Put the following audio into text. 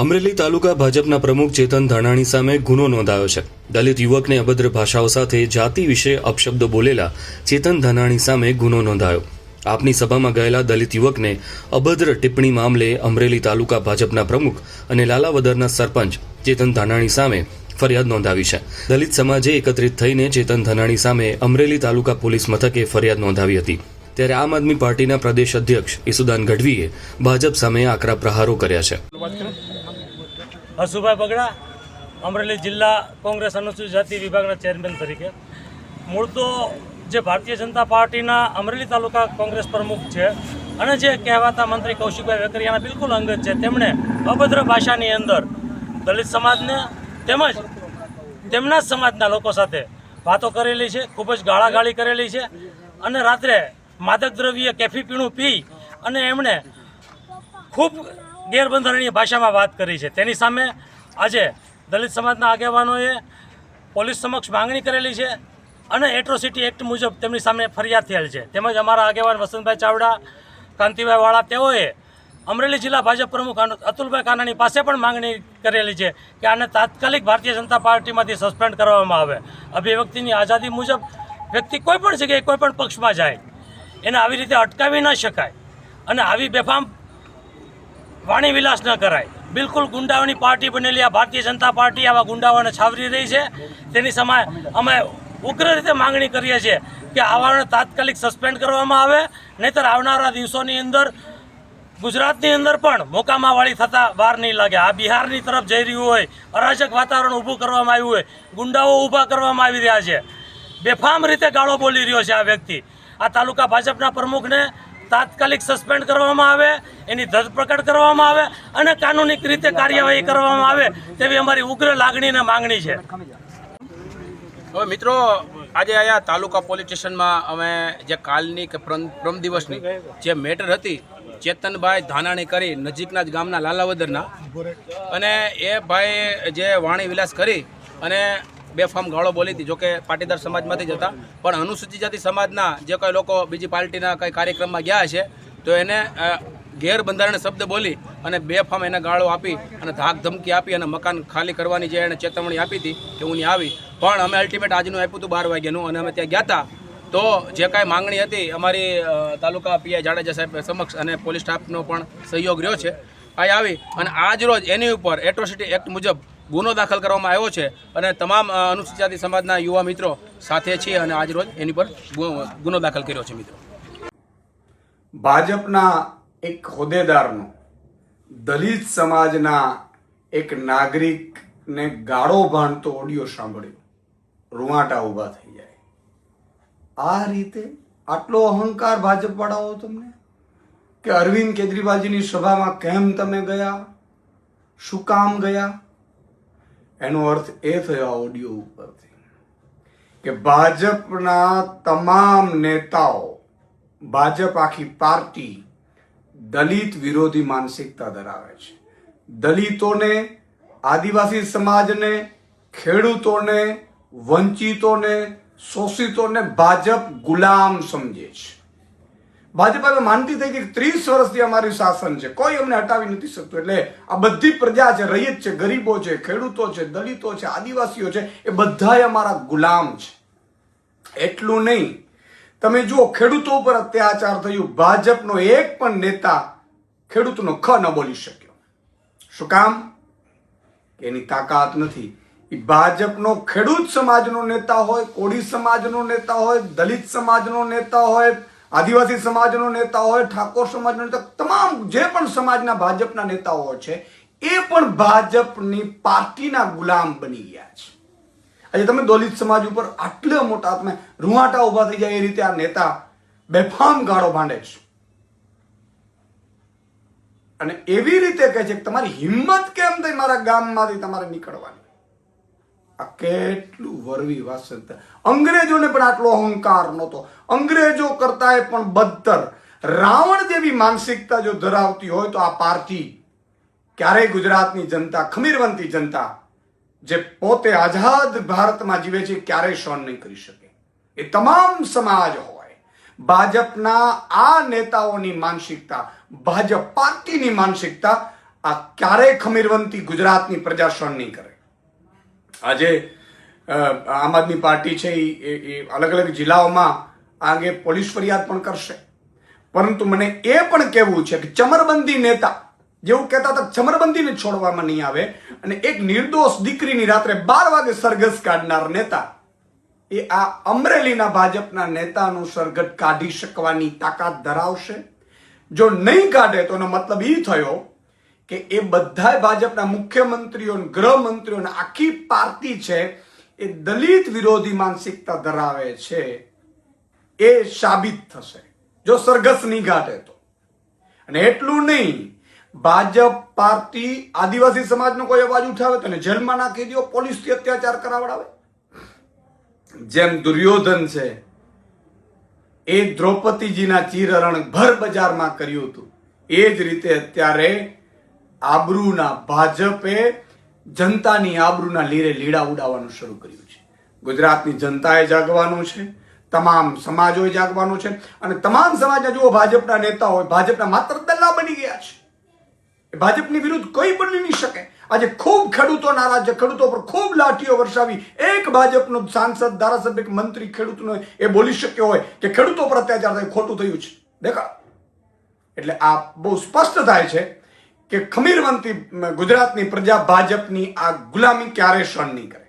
અમરેલી તાલુકા ભાજપના પ્રમુખ ચેતન ધાનાણી સામે ગુનો નોંધાયો છે. દલિત યુવકને અભદ્ર ભાષાઓ સાથે જાતિ વિશે અપશબ્દો બોલેલા ચેતન ધાનાણી સામે ગુનો નોંધાયો. આપની સભામાં ગયેલા દલિત યુવકને અભદ્ર ટિપ્પણી મામલે અમરેલી તાલુકા ભાજપના પ્રમુખ અને લાલાવદરના સરપંચ ચેતન ધાનાણી સામે ફરિયાદ નોંધાવી છે. દલિત સમાજે એકત્રિત થઈને ચેતન ધાનાણી સામે અમરેલી તાલુકા પોલીસ મથકે ફરિયાદ નોંધાવી હતી. ત્યારે આમ આદમી પાર્ટીના પ્રદેશ અધ્યક્ષ ઈસુદાન ગઢવીએ ભાજપ સામે આકરા પ્રહારો કર્યા છે. હસુભાઈ બગડા, અમરેલી જિલ્લા કોંગ્રેસ અનુસૂચિત જાતિ વિભાગના ચેરમેન તરીકે. મૂળ તો જે ભારતીય જનતા પાર્ટીના અમરેલી તાલુકા કોંગ્રેસ પ્રમુખ છે અને જે કહેવાતા મંત્રી કૌશિકભાઈ વેકરિયાના બિલકુલ અંગત છે. તેમણે અભદ્ર ભાષાની અંદર દલિત સમાજને તેમજ તેમના જ સમાજના લોકો સાથે વાતો કરેલી છે, ખૂબ જ ગાળાગાળી કરેલી છે અને રાત્રે માદક દ્રવ્ય, કેફી પીણું પી અને એમણે ખૂબ ગેરબંધારણીય ભાષામાં વાત કરી છે. તેની સામે આજે દલિત સમાજના આગેવાનોએ પોલીસ સમક્ષ માંગણી કરેલી છે અને એટ્રોસિટી એક્ટ મુજબ તેમની સામે ફરિયાદ થયેલ છે. તેમજ અમારા આગેવાન વસંતભાઈ ચાવડા, કાંતિભાઈ વાળા તેઓએ અમરેલી જિલ્લા ભાજપ પ્રમુખ અતુલભાઈ કાનાણી પાસે પણ માંગણી કરેલી છે કે આને તાત્કાલિક ભારતીય જનતા પાર્ટીમાંથી સસ્પેન્ડ કરવામાં આવે. અભિવ્યક્તિની આઝાદી મુજબ વ્યક્તિ કોઈ પણ જગ્યાએ કોઈ પણ પક્ષમાં જાય, એને આવી રીતે અટકાવી ન શકાય અને આવી બેફામ વાણી વિલાસ ન કરાય. બિલકુલ ગુંડાઓની પાર્ટી બનેલી, આ ભારતીય જનતા પાર્ટી આવા ગુંડાઓને છાવરી રહી છે. તેની સમય અમે ઉગ્ર રીતે માંગણી કરીએ છીએ કે આવાને તાત્કાલિક સસ્પેન્ડ કરવામાં આવે, નહીતર આવનારા દિવસોની અંદર, ગુજરાતની અંદર પણ મોકામાવાળી થતાં વાર નહીં લાગે. આ બિહારની તરફ જઈ રહ્યું હોય, અરાજક વાતાવરણ ઊભું કરવામાં આવ્યું હોય, ગુંડાઓ ઊભા કરવામાં આવી રહ્યા છે. બેફામ રીતે ગાળો બોલી રહ્યો છે આ વ્યક્તિ. આ તાલુકા ભાજપના પ્રમુખને તાત્કાલિક સસ્પેન્ડ કરવામાં આવે, એની ધરપકડ કરવામાં આવે અને કાનૂની રીતે કાર્યવાહી કરવામાં આવે તેવી અમારી ઉગ્ર લાગણી માંગણી છે. હવે મિત્રો, આજે અહીંયા તાલુકા પોલીસ સ્ટેશનમાં અમે જે કાલની કે પ્રમ દિવસની જે મેટર હતી, ચેતનભાઈ ધાનાણી કરી નજીકના જ ગામના લાલાવદરના. અને એ ભાઈ જે વાણી વિલાસ કરી અને બેફામ ગાળો બોલી હતી, જોકે પાટીદાર સમાજમાંથી જ હતા. પણ અનુસૂચિત જાતિ સમાજના જે કોઈ લોકો બીજી પાર્ટીના કંઈ કાર્યક્રમમાં ગયા છે, તો એને ગેરબંધારણ શબ્દ બોલી અને બેફામ એને ગાળો આપી અને ધાક ધમકી આપી અને મકાન ખાલી કરવાની જે એને ચેતવણી આપી હતી કે હું નહીં આવી. પણ અમે અલ્ટિમેટ આજનું આપ્યું હતું બાર વાગ્યાનું અને અમે ત્યાં ગયા હતા તો જે કાંઈ માંગણી હતી, અમારી તાલુકા પીઆઈ જાડેજા સાહેબ સમક્ષ અને પોલીસ સ્ટાફનો પણ સહયોગ રહ્યો છે. આ આવી અને આજ રોજ એની ઉપર એટ્રોસિટી એક્ટ મુજબ ગુનો દાખલ કરવામાં આવ્યો છે અને તમામ અનુસૂચિત જાતિ સમાજના યુવા મિત્રો સાથે છે અને આજ રોજ એની પર ગુનો દાખલ કર્યો છે મિત્રો. ભાજપના એક હોદ્દેદારનો દલિત સમાજના એક નાગરિકને ગાળો ભાણતો ઓડિયો સાંભળ્યો. રૂવાટા ઊભા થઈ જાય. આ રીતે આટલો અહંકાર ભાજપવાળાઓ તમને? કે અરવિંદ કેજરીવાલજીની સભામાં કેમ તમે ગયા? શું કામ ગયા? એનો અર્થ એ થયો ઓડિયો ઉપરથી કે ભાજપના તમામ નેતાઓ, ભાજપ આખી પાર્ટી દલિત વિરોધી માનસિકતા ધરાવે છે. દલિતોને, આદિવાસી સમાજને, ખેડૂતોને, વંચિતોને, શોષિતોને ભાજપ ગુલામ સમજે છે. ભાજપ હવે માનતી થઈ કે ત્રીસ વર્ષથી અમારી શાસન છે. કોઈ અમને હટાવી નથી શકતું. એટલે આ બધી પ્રજા છે, રહીત છે, ગરીબો છે, ખેડૂતો છે, દલિતો છે, આદિવાસીઓ છે, એ બધાએ અમારા ગુલામ છે. એટલું નહીં. તમે જુઓ, ખેડૂતો ઉપર અત્યાચાર થયું. ભાજપનો એક પણ નેતા ખેડૂતનો ખ ન બોલી શક્યો. શું કામ? એની તાકાત નથી. ભાજપનો ખેડૂત સમાજનો નેતા હોય, કોળી સમાજનો નેતા હોય, દલિત સમાજનો નેતા હોય આદિવાસી સમાજનો નેતા હોય, ઠાકોર સમાજનો નેતા, તમામ જે પણ સમાજના ભાજપના નેતાઓ છે, એ પણ ભાજપની પાર્ટીના ગુલામ બની ગયા છે. આજે તમે દલિત સમાજ ઉપર આટલા મોટા તમે રૂવાટા ઊભા થઈ જાય એ રીતે આ નેતા બેફામ ગાળો ભાંડે છે. અને એવી રીતે કહે છે કે તમારી હિંમત કેમ થઈ? મારા ગામમાંથી તમારે નીકળવાની. આ કેટલું વરવી વાસંત અંગ્રેજોને પણ આટલો અહંકાર નહોતો. અંગ્રેજો કરતા એ પણ બદતર રાવણ જેવી માનસિકતા જો ધરાવતી હોય તો આ પાર્ટી ક્યારેય ગુજરાતની જનતા, ખમીરવંતી જનતા, જે પોતે આઝાદ ભારતમાં જીવે છે, ક્યારેય સહન નહીં કરી શકે. એ તમામ સમાજ હોય. ભાજપના આ નેતાઓની માનસિકતા, ભાજપ પાર્ટીની માનસિકતા, આ ક્યારેય ખમીરવંતી ગુજરાતની પ્રજા સહન નહીં કરે. આજે આમ આદમી પાર્ટી છે એ અલગ અલગ જિલ્લાઓમાં આ અંગે પોલીસ ફરિયાદ પણ કરશે. પરંતુ મને એ પણ કહેવું છે કે ચમરબંધી નેતા, જેવું કહેતા હતા ચમરબંધીને છોડવામાં નહીં આવે, અને એક નિર્દોષ દીકરીની રાત્રે બાર વાગે સરઘસ કાઢનાર નેતા, એ આ અમરેલીના ભાજપના નેતાનું સરઘટ કાઢી શકવાની તાકાત ધરાવશે. જો નહીં કાઢે તો એનો મતલબ એ થયો કે એ બધા ભાજપના મુખ્યમંત્રીઓ ગૃહમંત્રીઓ આખી પાર્ટી છે એ દલિત વિરોધી માનસિકતા ધરાવે છે. એ સાબિત થશે. જો સરઘસ નહીં કાઢે તો. અને એટલું નહીં, ભાજપ પાર્ટી આદિવાસી સમાજનો કોઈ અવાજ ઉઠાવે તો એને જેલમાં નાખી દો પોલીસથી અત્યાચાર કરાવડાવે. જેમ દુર્યોધન છે, એ દ્રૌપદીજીના ચીરહરણ ભર બજારમાં કર્યું હતું. એ જ રીતે અત્યારે આબરૂના ભાજપે જનતાની આબરૂના લીરે લીડા ઉડાવવાનું શરૂ કર્યું છે. ગુજરાતની જનતાએ જાગવાનું છે, તમામ સમાજોએ જાગવાનું છે અને તમામ સમાજના જુઓ ભાજપના નેતા હોય, ભાજપના માત્ર દલ્લા બની ગયા છે. ભાજપની વિરુદ્ધ કોઈ બની નહીં શકે. આજે ખૂબ ખેડૂતો નારાજ છે ખેડૂતો પર ખૂબ લાઠીઓ વરસાવી એક ભાજપનો સાંસદ, ધારાસભ્ય મંત્રી ખેડૂતનો એ બોલી શક્યો હોય કે ખેડૂતો પર અત્યાચાર થાય, ખોટું થયું છે. દેખા એટલે આ બહુ સ્પષ્ટ થાય છે કે ખમીરવંતી ગુજરાતની પ્રજા ભાજપની આ ગુલામી ક્યારે સહન નહીં કરે.